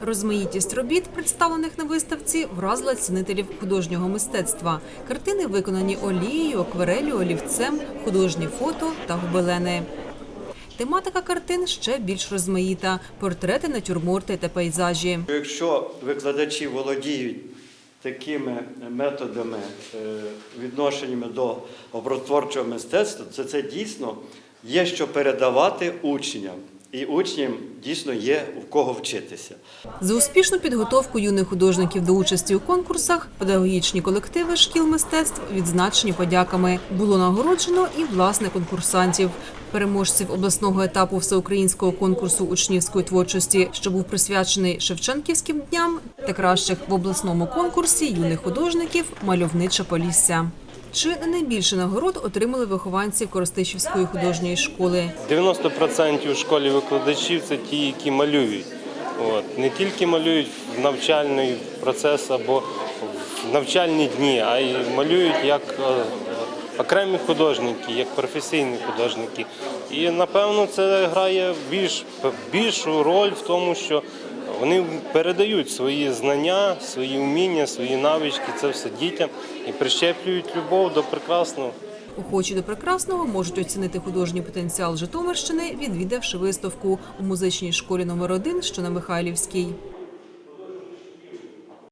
Розмаїтість робіт, представлених на виставці, вразила цінителів художнього мистецтва. Картини виконані олією, акварелью, олівцем, художні фото та гобелени. Тематика картин ще більш розмаїта: портрети, натюрморти та пейзажі. Якщо викладачі володіють такими методами е, відношеннями до образотворчого мистецтва, то це дійсно є що передавати учням. І учням дійсно є у кого вчитися. За успішну підготовку юних художників до участі у конкурсах педагогічні колективи шкіл мистецтв відзначені подяками. Було нагороджено і власне конкурсантів. Переможців обласного етапу всеукраїнського конкурсу учнівської творчості, що був присвячений Шевченківським дням, та кращих в обласному конкурсі юних художників Мальовниче Полісся. Чи не найбільше нагород отримали вихованці Коростишівської художньої школи? 90% в школі викладачів це ті, які малюють. От. Не тільки малюють в навчальний процес або в навчальні дні, а й малюють як е, окремі художники, як професійні художники. І напевно це грає більш, більшу роль в тому, що вони передають свої знання, свої вміння, свої навички, це все дітям і прищеплюють любов до прекрасного. Охочі до прекрасного можуть оцінити художній потенціал Житомирщини, відвідавши виставку у музичній школі номер 1 що на Михайлівській.